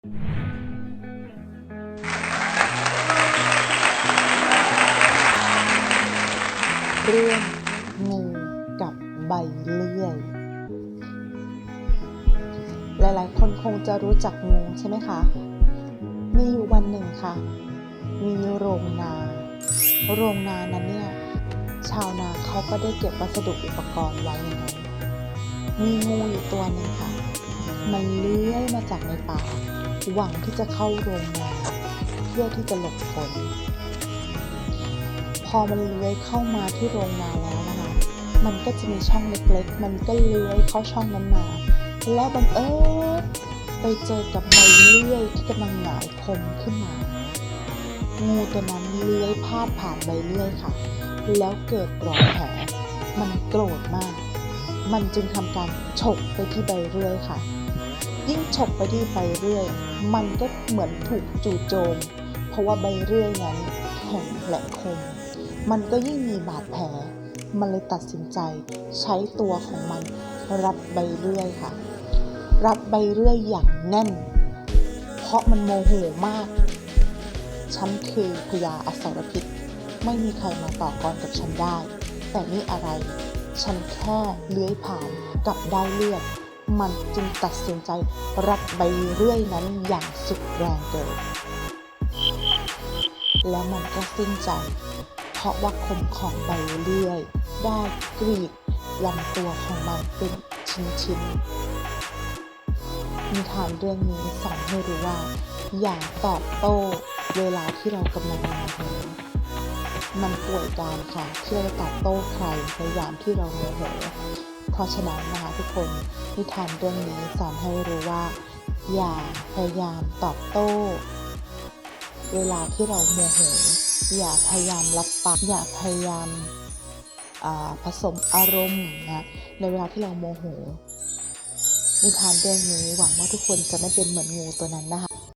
เรื่องงูกับใบเลื่อย หลายๆ คนคงจะรู้จักงูใช่ไหมคะ มีอยู่วันหนึ่งค่ะ มีโรงนา โรงนานั้นเนี่ย ชาวนาเขาก็ได้เก็บวัสดุอุปกรณ์ไว้ในนั้นมีงูอยู่ตัวหนึ่งค่ะ มันเลื้อยมาจากในป่า หวังที่จะเข้าโรงนาเพื่อที่จะหลบฝน พอมันเลื้อยเข้ามาที่โรงนาแล้วนะคะ มันก็จะมีช่องเล็กๆ มันก็เลื้อยเข้าช่องนั้นมา แล้วบังเอิญไปเจอกับใบเลื่อยที่กำลังหงายคมขึ้นมา งูตัวนั้นเลื้อยพาดผ่านใบเลื่อยค่ะ แล้วเกิดรอยแผล มันโกรธมาก มันจึงทำการฉกไปที่ใบเลื่อยค่ะ ยิ่งฉกไปที่ใบเลื่อย มันก็เหมือนถูกจู่โจม เพราะว่าใบเลื่อยนั้นแข็งและคม มันก็ยิ่งมีบาดแผล มันเลยตัดสินใจใช้ตัวของมันรัดใบเลื่อยค่ะ รัดใบเลื่อยอย่างแน่น เพราะมันโมโหมาก ฉันคือพญาอสรพิษ ไม่มีใครมาต่อกรกับฉันได้ แต่นี่อะไร ฉันแค่เลื้อยผ่านกับได้เลือด มันจึงตัดสินใจรัดใบเลื่อยนั้นอย่างสุดแรงเกินแล้วมันก็สิ้นใจ เพราะว่าคมของใบเลื่อย ได้กรีดลำตัวของมันเป็นชิ้นๆนิทานเรื่องนี้สอนให้รู้ว่า อย่าตอบโต้เวลาที่เรากำลังโมโห มันป่วยการค่ะที่เราจะตอบโต้ใครในยามที่เราโมโหเพราะฉะนั้นนะคะทุกคนนิทานเรื่องนี้สอนให้รู้ว่า อย่าพยายามตอบโต้ เวลาที่เราโมโหอย่าพยายามรับปากอย่าพยายามาผสมอารมณ์นะในเวลาที่เราโมโหนิทานเรื่องนี้หวังว่าทุกคนจะไม่เป็นเหมือนงูตัวนั้นนะคะ